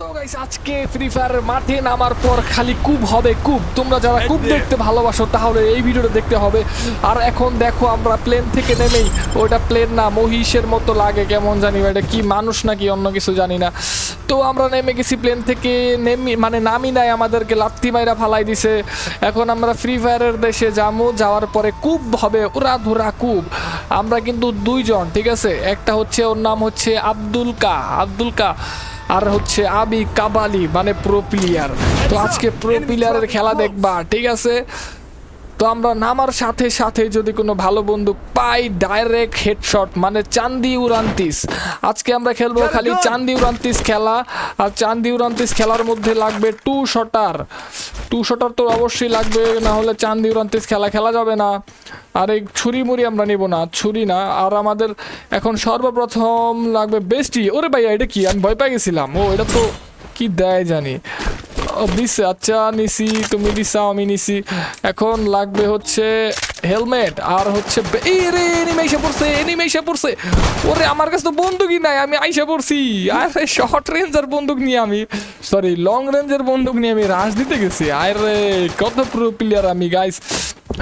তো গাইস আজকে ফ্রি ফায়ারের মাঠে নামার পর খালি কুব হবে কুব তোমরা যারা কুব দেখতে ভালোবাসো তাহলে এই ভিডিওটা দেখতে হবে। আর এখন দেখো আমরা প্লেন থেকে নেমেই ওটা প্লেন না মহিষের মতো লাগে কেমন জানি এটা কি মানুষ নাকি অন্য কিছু জানি না। তো আমরা নেমে গেছি প্লেন থেকে নেমি মানে নামি নাই আমাদেরকে লাত্তি মাইরা ফালাই দিছে। এখন আমরা ফ্রি ফায়ারের দেশে যাব যাওয়ার পরে কুব হবে ওরা ধরা কুব আমরা কিন্তু দুইজন ঠিক আছে? একটা হচ্ছে ওর নাম হচ্ছে আব্দুল কা আব্দুল কা। আর হচ্ছে আবি কাবালি মানে প্রো প্লেয়ার তো আজকে প্রো প্লেয়ারের খেলা দেখবা ঠিক আছে? তো আমরা নামার সাথে সাথে যদি কোনো ভালো বন্ধু পাই ডাইরেক্ট হেডশট মানে চান্দি উড়ান্তিস। আজকে আমরা খেলব খালি চান্দি উড়ান্তিস খেলা আর চান্দি উড়ান্তিস খেলার মধ্যে লাগবে টু শটার। টু শটার তো অবশ্যই লাগবে না হলে চান্দি উড়ান্তিস খেলা খেলা যাবে না। আর এই ছুরি মুড়ি আমরা নিব না ছুরি না। আর আমাদের এখন সর্বপ্রথম লাগবে বেস্টি। ওরে ভাইয়া এটা কি? আমি ভয় পেয়ে গেছিলাম। ও এটা তো কি দেয় জানি। দিছে আচ্ছা নিছি, তুমি দিছাও আমি নিছি। এখন লাগবে হচ্ছে হেলমেট, আর হচ্ছে এই রে, এনিমে এসে পড়ছে, এনিমে এসে পড়ছে। ওরে, আমার কাছে তো বন্দুকই নাই, আমি আইসা পড়ছি। আরে শর্ট রেঞ্জের বন্দুক নিয়ে আমি সরি লং রেঞ্জের বন্দুক নিয়ে আমি রাশ দিতে গেছি। আরে, কত প্রো প্লেয়ার আমি গাইস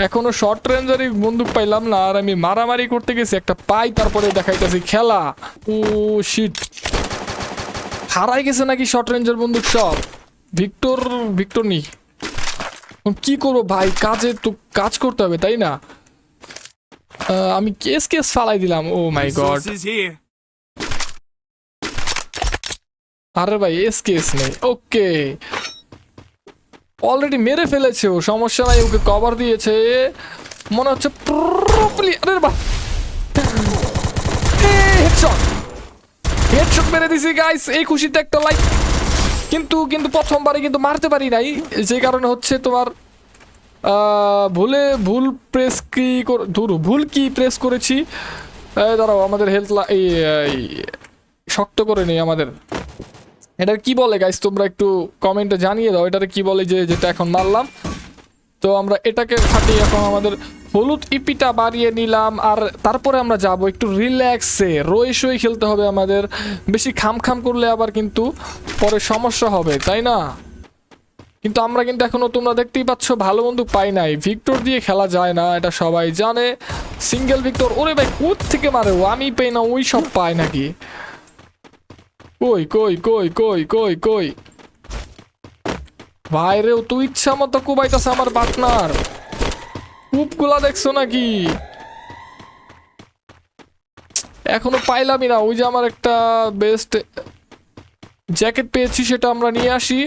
এখনও শর্ট রেঞ্জারই বন্দুক পাইলাম না, আর আমি মারামারি করতে গেছি, একটা পাই তারপরে দেখাইতেছি খেলা। ও শিট হারাই গেছে নাকি শর্ট রেঞ্জের বন্দুক সব? ভিক্টর ভিক্টর নি। কি করব ভাই? কাজে তো কাজ করতে হবে তাই না? আমি কেস কেস ফালাই দিলাম। ও মাই গড আরে ভাই এস কেস নেই। ওকে অলরেডি মেরে ফেলেছে ও সমস্যা নাই ওকে কভার দিয়েছে। মনে হচ্ছে প্রপারলি আরে বাহ! হেডশট হেডশট মেরে দিছি গাইস এই খুশিতে একটা লাইক কিন্তু কিন্তু প্রথমবারে কিন্তু মারতে পারি নাই। যে কারণে হচ্ছে তোমার ভুলে, ভুল প্রেস কি ধুর, ভুল কি প্রেস করেছি। দাঁড়াও, আমাদের হেলথ এই শক্ত করে নেই আমাদের। এটার কি বলে গাইস তোমরা একটু কমেন্টে জানিয়ে দাও, এটার কি বলে যে, যেটা এখন মারলাম। তো আমরা এটাকে ফাটিয়ে এখন আমাদের হলুদ ইপিটা বাড়িয়ে নিলাম আর তারপরে আমরা যাব একটু রিল্যাক্সে রয়ে শয়ে খেলতে হবে আমাদের। বেশি খাম খাম করলে আবার কিন্তু পরে সমস্যা হবে, তাই না? কিন্তু আমরা কিন্তু এখনও তোমরা দেখতেই পাচ্ছ, ভালো বন্ধু পাই নাই। ভিক্টর দিয়ে খেলা যায় না, এটা সবাই জানে। সিঙ্গেল ভিক্টর, ওরে ভাই কোথ থেকে মারে? আমি পাই না, ওই সব পায় নাকি? কই কই কই কই কই কই? ভাই রে ও তো ইচ্ছা মতো কুবাইতাছে আমার পার্টনার কূপগুলা দেখছ নাকি এখনও পাইলামই না ওই যে আমার একটা বেস্ট জ্যাকেট পেয়েছি সেটা আমরা নিয়ে আসি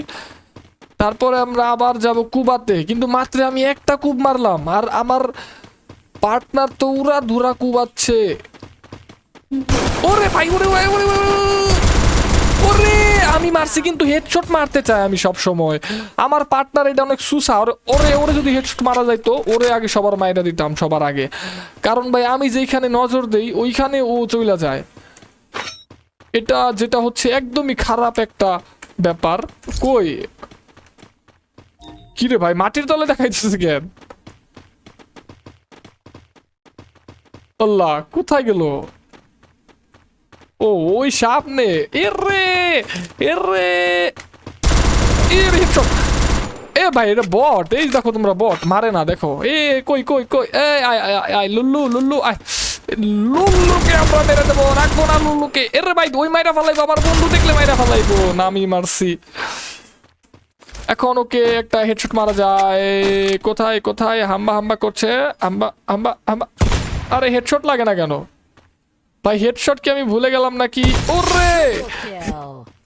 তারপরে আমরা আবার যাব কুবাতে কিন্তু মাত্র আমি একটা কুব মারলাম আর আমার পার্টনার তো উড়া ধুরা কুবাচ্ছে ওরে ভাই ওরে ওরে ওরে আমি মারছি কিন্তু হেডশট মারতে চাই আমি সব সময় আমার পার্টনার এটা অনেক সুসা, ওরে ওরে যদি হেডশট মারা যাইতো ওরে আগে সবার মাইরা দিতাম সবার আগে। কারণ ভাই, আমি যেইখানে নজর দেই, ওইখানে ও চলে যায়। এটা যেটা হচ্ছে একদমই খারাপ একটা ব্যাপার। কই? কিরে ভাই, মাটির তলে দেখাইতেছে কেন? আল্লাহ, কোথায় গেল? ও ওই সামনে। এরে এরে এর হেডশট এ ভাই এটা বট এই দেখো তোমরা বট মারে না দেখো। এ কই কই কই? এ আয় আয় আয়, লুল্লু লুল্লু আয়। লুল্লুকে আমরা মেরে দেবো রাখব না লুল্লুকে। এরে ভাই ওই মাইরা ফালাইবো আমার বন্ধু দেখলে মাইরা ফালাইবো। না আমি মারছি। এখন ওকে একটা হেডশট মারা যায়। কোথায় কোথায়? হাম্বা হাম্বা করছে। হাম্বা হাম্বা হাম্বা। আরে হেডশট লাগে না কেন? ভাই হেডশট কি আমি ভুলে গেলাম নাকি? ওরে!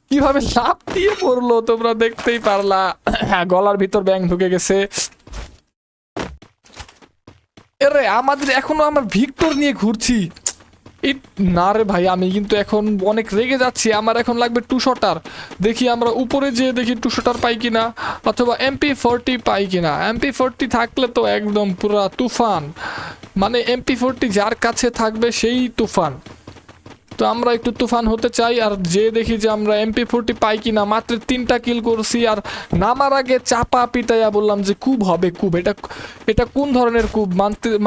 কীভাবে লাভ দিয়ে পড়ল তোমরা দেখতেই পারলা। হ্যাঁ, গলার ভিতর ব্যাং ঢুকে গেছে। এরে আমাদের এখনও আমার ভিক্টর নিয়ে ঘুরছি। না রে ভাই আমি কিন্তু এখন অনেক রেগে যাচ্ছি। আমার এখন লাগবে টু শটার দেখি আমরা উপরে যেয়ে দেখি টু শটার পাই কিনা অথবা এমপি ফোরটি পাই কিনা। এমপি ফোরটি থাকলে তো একদম পুরা তুফান। মানে এমপি ফোরটি যার কাছে থাকবে সেই তুফান। তো আমরা একটু তুফান হতে চাই আর যে দেখি যে আমরা এমপি ফোরটি পাই কিনা, মাত্র তিনটা কিল করছি আর নামার আগে চাপা পিটাইয়া বললাম যে কুব হবে কুব এটা এটা কোন ধরনের কুব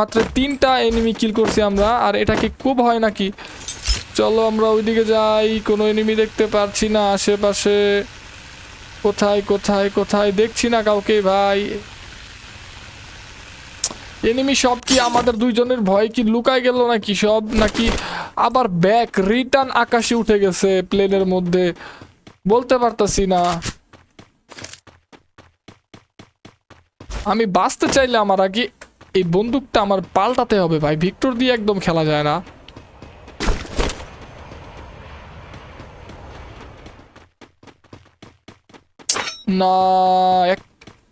মাত্র তিনটা এনিমি কিল করছি আমরা আর এটা কি কুব হয় নাকি? চলো আমরা ওইদিকে যাই, কোনো এনিমি দেখতে পারছি না আশেপাশে। কোথায় কোথায় কোথায়? দেখছি না কাউকে ভাই। এনিমি সব কি? আমাদের দুইজনের ভয় কি? লুকায় গেল নাকি সব? নাকি আবার ব্যাক রিটার্ন আকাশে উঠে গেছে প্লেনের মধ্যে? বলতে পারতাছি না। আমি বাঁচতে চাইলে আমার আগে এই বন্দুকটা আমার পাল্টাতে হবে ভাই। ভিক্টর দিয়ে একদম খেলা যায় না। না, এক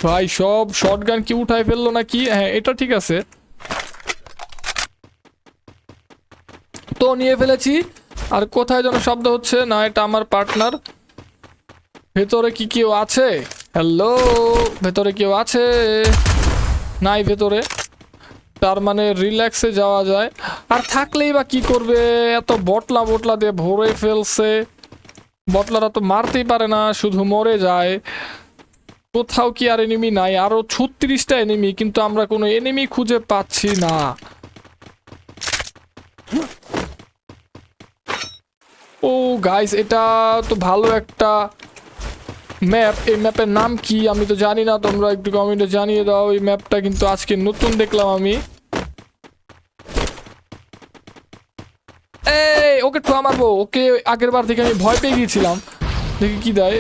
ভাই, সব শর্টগান কি উঠায় ফেলল নাকি? হ্যাঁ এটা ঠিক আছে। তো নিয়ে ফেলেছি। আর কোথায় যেন শব্দ হচ্ছে? না, এটা আমার পার্টনার ভেতরে কি কেউ আছে? হ্যালো ভেতরে কেউ আছে? নাই ভেতরে। তার মানে রিল্যাক্সে যাওয়া যায়। আর থাকলেই বা কি করবে? এত বটলা বটলা দিয়ে ভরে ফেলছে। বটলারা তো মারতেই পারে না, শুধু মরে যায়। কোথাও কি আর এনিমি নাই? আরও ছত্রিশটা এনিমি কিন্তু আমরা কোনো এনিমি খুঁজে পাচ্ছি না। ও গাইস এটা তো ভালো একটা ম্যাপ এই ম্যাপের নাম কি? আমি তো জানি না, তোমরা একটু কমেন্টে জানিয়ে দাও। এই ম্যাপটা কিন্তু আজকে নতুন দেখলাম আমি। এই, ওকে ঠোয়া মারবো। ওকে আগের বার থেকে আমি ভয় পেয়ে গিয়েছিলাম। দেখি কি দেয়,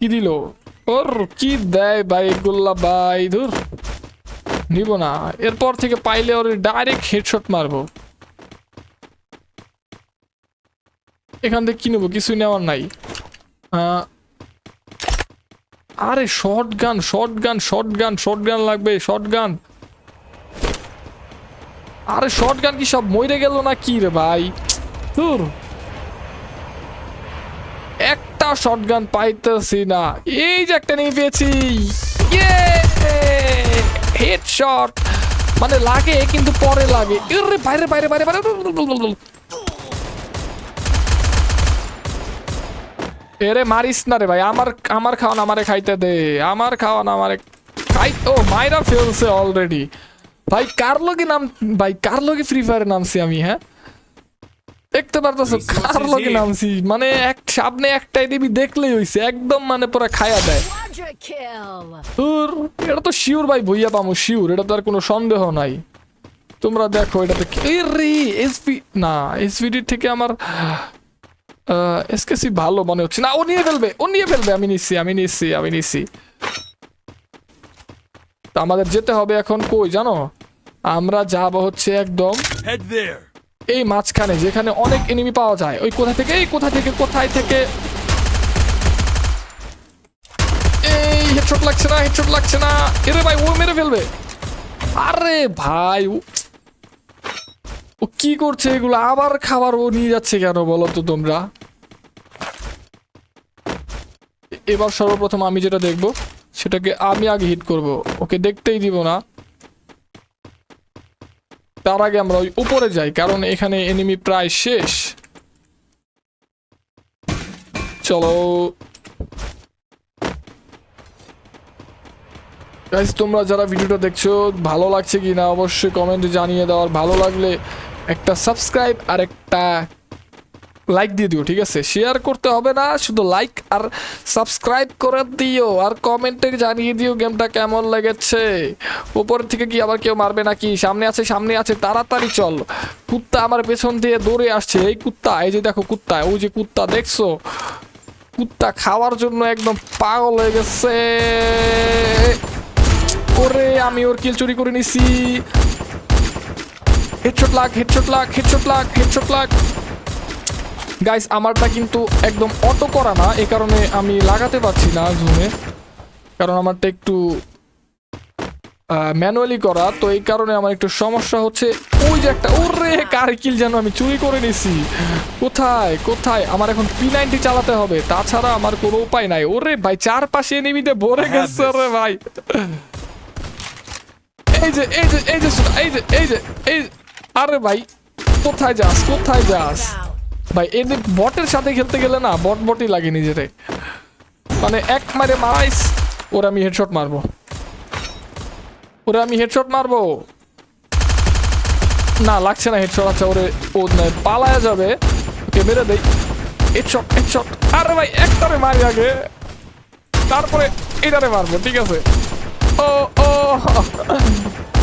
কি দিল? ওর কি দেয় ধুর নিব না, এরপর থেকে পাইলে ওর ডাইরেক্ট হেডশট মারবো। এখান থেকে কি নেব? কিছুই নেওয়ার নাই। আরে short gun short gun short gun short gun লাগবে শর্ট গান আরে শর্ট গান কি সব মরে গেল না কি রে ভাই? ধুর। একটা শর্ট পাইতেছি না। এই যে একটা নিয়ে পেয়েছি। হেডশট মানে লাগে, কিন্তু পরে লাগে। ইরে বাইরে বাইরে বাইরে বাইরে এরে, মারিস না রে ভাই। আমার আমার খাওয়ান আমারে খাইতে দে। আমার খাওয়ান আমারে খাই ও, মাইরা ফেলছে অলরেডি ভাই, কার লগে নাম ভাই, কার লগে ফ্রি ফায়ারে নামছি আমি হ্যাঁ? দেখতে পারতেছো কার লগে নামছি? মানে এক সামনে একটাই দেবী দেখলেই হইছে একদম মানে পুরো খায়া দেয়. ধুর, এটা তো শিওর ভাই ভইয়া পামু শিওর এটা তো আর কোনো সন্দেহ নাই। তোমরা দেখো এটাতে রে এসপি না এসপিডি থেকে আমার এসকেসি ভালো মনে হচ্ছে। না ও নিয়ে ফেলবে ও নিয়ে ফেলবে আমি নিচ্ছি আমি নিচ্ছি আমি নিচ্ছি। তা আমাদের যেতে হবে এখন কই জানো? আমরা যাব হচ্ছে একদম Head there. এই মাঝখানে, যেখানে অনেক এনিমি পাওয়া যায়। ওই কোথা থেকে? এই কোথা থেকে? কোথায় থেকে? এই হেডশট লাগছে না হেডশট লাগছে না। এরে ভাই, ও মেরে ফেলবে। আরে ভাই, ও- কি করছে এগুলো? আবার খাবার ও নিয়ে যাচ্ছে কেন বলো তো তোমরা? এবার সর্বপ্রথম আমি যেটা দেখব, সেটাকে আমি আগে হিট করব। ওকে দেখতেই দিব না। তার আগে আমরা ওই উপরে যাই, কারণ এখানে এনিমি প্রায় শেষ। চলো। তোমরা যারা ভিডিওটা দেখছ, ভালো লাগছে কি না অবশ্যই কমেন্টে জানিয়ে দেওয়ার ভালো লাগলে একটা সাবস্ক্রাইব আর একটা লাইক দিয়ে দিও, ঠিক আছে? শেয়ার করতে হবে না, শুধু লাইক আর সাবস্ক্রাইব করে দিও, আর কমেন্টে জানিয়ে দিও গেমটা কেমন লেগেছে। উপর থেকে কি আবার কেউ মারবে নাকি? সামনে আছে সামনে আছে, তাড়াতাড়ি চল। কুত্তা আমার পেছন দিয়ে দৌড়ে আসছে, এই কুত্তা, এই যে দেখো কুত্তা, ওই যে কুত্তা, দেখছ? কুত্তা খাওয়ার জন্য একদম পাগল হয়ে গেছে। ওরে, আমি ওর কিল চুরি করে নিছি। হেডশট লাগ হেডশট লাগ হেডশট লাগ হেডশট লাগ। গাইস আমারটা কিন্তু একদম অটো করা না এই কারণে আমি লাগাতে পারছি না জুমে কারণ আমারটা একটু ম্যানুয়ালি করা তো এই কারণে আমার একটু সমস্যা হচ্ছে। ওই যে একটা ওরে কার কিল যেন আমি চুরি করে নিছি। কোথায় কোথায়? আমার এখন পি নাইনটি চালাতে হবে। তাছাড়া আমার কোনো উপায় নাই। ওরে ভাই চারপাশে এনিমিতে ভরে গেছে রে ভাই। এই যে এই যে এই যে এই যে এই যে এই যে- আরে ভাই কোথায় যাস কোথায় যাস. ভাই এদের বটের সাথে খেলতে গেলে না বট বটই লাগে নিজেরে। মানে এক মারে মারাইস, ওরা আমি হেডশট মারবো। ওরে আমি হেডশট মারবো। না, লাগছে না হেডশট আচ্ছা ওরে ও পালায়া যাবে। ওকে, মেরে দেই। হেডশট হেডশট আরে ভাই, একটারে মারি আগে। তারপরে এটারে মারবো, ঠিক আছে। ও ও,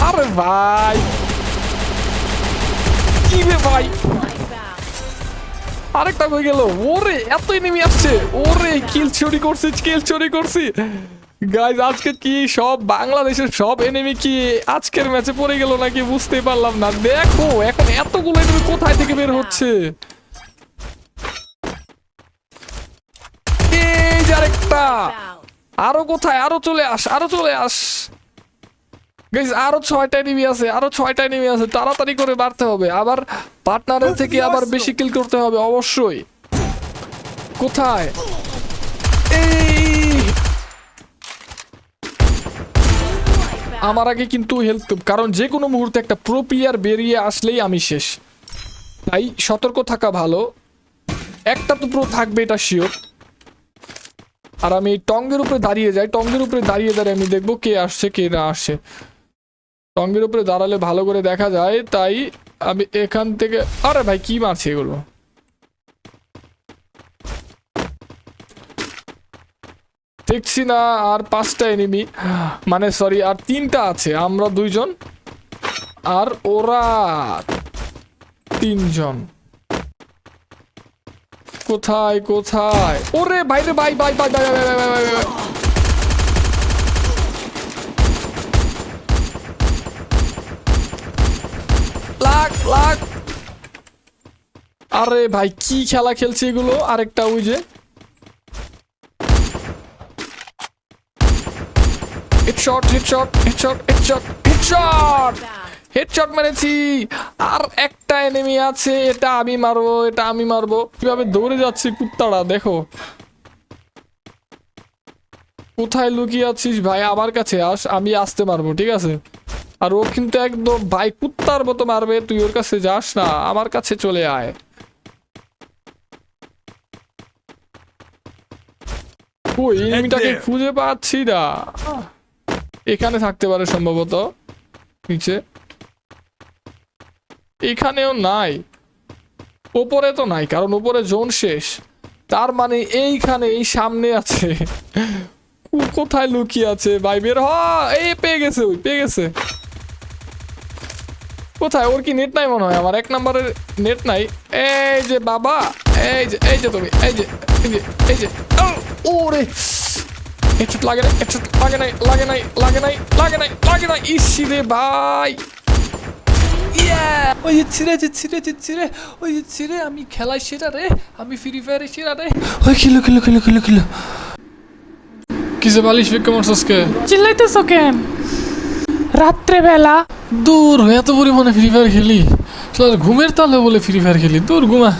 আরে ভাই। কি ভাই? আরেকটা হয়ে গেল। ওরে এত এনিমি আসছে। ওরে কিল চুরি করছি কিল চুরি করছি। গাইজ আজকে কি সব বাংলাদেশের সব এনিমি কি আজকের ম্যাচে পড়ে গেল নাকি বুঝতে পারলাম না। দেখো, এখন এতগুলো এনিমি কোথায় থেকে বের হচ্ছে? আরেকটা। আরও কোথায়? আরও চলে আস, আরও চলে আস। গাইজ আরও ছয়টা এনিমি আছে আরও ছয়টা এনিমি আছে তাড়াতাড়ি করে বাড়তে হবে। আবার পার্টনারের থেকে আবার বেশি কিল করতে হবে অবশ্যই। কোথায়? এই! আমার আগে কিন্তু হেলথ কারণ যে কোনো মুহূর্তে একটা প্রো প্লেয়ার বেরিয়ে আসলেই আমি শেষ। তাই সতর্ক থাকা ভালো। একটা তো প্রো থাকবে এটা শিওর আর আমি টঙ্গের উপরে দাঁড়িয়ে যাই টঙ্গের উপরে দাঁড়িয়ে দাঁড়িয়ে আমি দেখব কে আসছে কে না আসছে। টঙ্গের উপরে দাঁড়ালে ভালো করে দেখা যায়, তাই আমি এখান থেকে আরে ভাই, কি মারছে এগুলো? দেখছি না, আর পাঁচটা এনিমি মানে সরি আর তিনটা আছে, আমরা দুইজন। আর ওরা তিনজন। কোথায় কোথায়? ওরে বাইরে bye bye bye bye bye bye bye bye লাগ লাগ আরে ভাই, কি খেলা খেলছে এগুলো? আরেকটা ওই যে। Headshot headshot headshot headshot headshot headshot মেরেছি। আর একটা এনিমি আছে, এটা আমি মারবো, এটা আমি মারবো। কীভাবে দৌড়ে যাচ্ছে কুত্তাটা দেখো। কোথায় লুকিয়ে আছিস ভাই? আমার কাছে আস, আমি আসতে মারবো ঠিক আছে? আর ও কিন্তু একদম, ভাই, কুত্তার মতো মারবে, তুই ওর কাছে যাস না, আমার কাছে চলে আয়। ওই এনিমিটাকে খুঁজে পাচ্ছি না। এখানে থাকতে পারে সম্ভবত নিচে। এখানেও নাই। ওপরে তো নাই কারণ ওপরে জোন শেষ। তার মানে এইখানে এই সামনে আছে। কোথায় লুকিয়ে আছে? ভাই বের হ! এই পেয়ে গেছে ওই পেয়ে গেছে। কোথায়? ওর কি নেট নাই মনে হয়? আমার এক নম্বরের নেট নাই। এই যে বাবা এই যে এই যে তুমি এই যে এই যে এই যে। ওরে। হেডশট লাগে নাই হেডশট লাগে নাই লাগে নাই লাগে নাই লাগে নাই লাগে নাই। ইসি রে ভাই। ওই যে ছিঁড়ে যে ছিঁড়ে যে ছিঁড়ে ওই যে ছিঁড়ে আমি খেলাই সেটা রে আমি ফ্রি ফায়ারে সেরা রে। ওই kilo kilo kilo kilo kilo কিসে বালিশ বিক্রি করছিস কে চিল্লাইতেছো কেন? রাত্রেবেলা। দূর এত পরিমাণে ফ্রি ফায়ার খেলি। ঘুমের তালে বলে ফ্রি ফায়ার খেলি। দূর ঘুমা।